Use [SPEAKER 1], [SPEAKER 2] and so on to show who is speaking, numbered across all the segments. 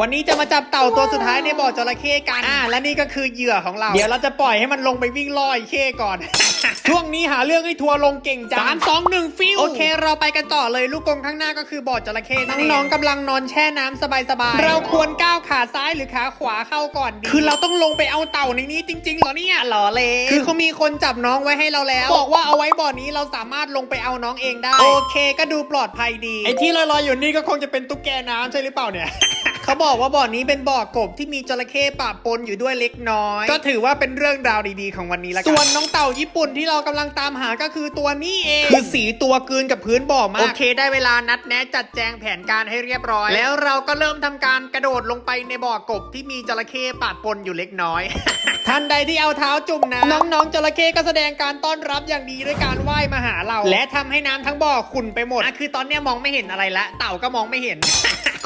[SPEAKER 1] วันนี้จะมาจับเต่าตัวสุดท้ายในบ่อจระเข้กัน อ่า และนี่ก็คือเหยื่อของเรา เดี๋ยวเราจะปล่อยให้มันลงไปวิ่งล่อยเข้ก่อน ช่วงนี้หาเรื่องให้ทัวร์ลงเก่งจังสามสองหนึ่งฟิว โอเค เราไปกันต่อเลยลูกกรงข้างหน้าก็คือบ่อจระเข้น้องๆกำลังนอนแช่น้ำสบายๆ เราควรก้าวขาซ้ายหรือขาขวาเข้าก่อนดี คือเราต้องลงไปเอาเต่าในนี้จริงๆเหรอเนี่ยหรอเลย คือเขามีคนจับน้องไว้ให้เราแล้ว บอกว่าเอาไว้บ่อนี้เราสามารถลงไปเอาน้องเองได้ โอเค ก็ดูปลอดภัยดี ไอ้ที่ลอยๆอยู่นี่ก็คงจะเป็นตุ๊กแกน้ำใช่หรือเปล่าเนี่ย เขาบอกว่าบ่อนี้เป็นบ่อกบที่มีจระเข้ปะปนอยู่ด้วยเล็กน้อย ก็ถือว่าเป็นเรื่องราวดีๆของวันนี้ละกันส่วนน้องเต่าญี่ปุ่นที่เรากำลังตามหาก็คือตัวนี้เองคือสีตัวกลืนกับพื้นบ่อมากโอเคได้เวลานัดแนะจัดแจงแผนการให้เรียบร้อย แล้วเราก็เริ่มทำการกระโดดลงไปในบ่อกบที่มีจระเข้ปะปนอยู่เล็กน้อย ทันใดที่เอาเท้าจุ่มน้ำน้องๆจระเข้ก็แสดงการต้อนรับอย่างดีด้วยการว่ายมาหาเรา และทำให้น้ำทั้งบ่อขุ่นไปหมดอะคือตอนเนี้ยมองไม่เห็นอะไรละ เต่าก็มองไม่เห็น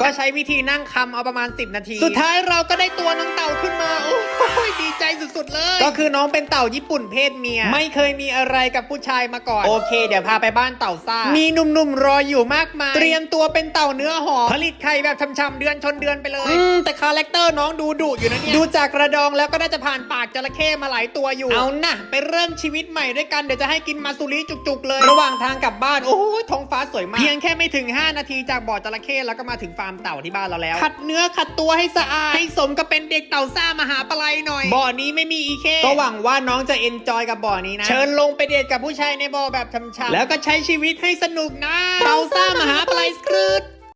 [SPEAKER 1] ก็ใช้วิธีนั่งคำเอาประมาณ 10 นาที สุดท้ายเราก็ได้ตัวน้องเต่าขึ้นมาโอ้ยดีใจสุดๆเลย ก็คือน้องเป็นเต่าญี่ปุ่นเพศเมีย ไม่เคยมีอะไรกับผู้ชายมาก่อน โอเค เดี๋ยวพาไปบ้านเต่าซ่า มีหนุ่มๆรออยู่มากมาย เตรียมตัวเป็นเต่าเนื้อหอมผลิตไข่แบบช่ำๆเดือนชนเดือนไปเลยอืมแต่คาแรคเตอร์น้องดูดุอยู่นะเนี่ย ดูจากกระดองแล้วก็น่าจะผ่านปากจระเข้มาหลายตัวอยู่ เอานะไปเริ่มชีวิตใหม่ด้วยกันเดี๋ยวจะให้กินมาสุริจุกๆ เลย ระหว่างทางกลับบ้านโอ้ยท้องฟ้าสวยมากเพียงแค่ไม่ถึง 5 นาทีจากบ่อจระเข้แล้วก็มาถึงฟาร์มเต่าที่บ้านเราแล้ว ขัดเนื้อขัดตัวให้สะอาดให้สมกับเป็นเด็กเต่าซ่ามหาปลัยหน่อย บ่อนี้ไม่มีอีเคก็หวังว่าน้องจะเอนจอยกับบ่อนี้นะ เชิญลงไปเดทกับผู้ชายในบ่อแบบช่ำๆแล้วก็ใช้ชีวิตให้สนุกนะเต่าซ่ามหาปลัยสกรูด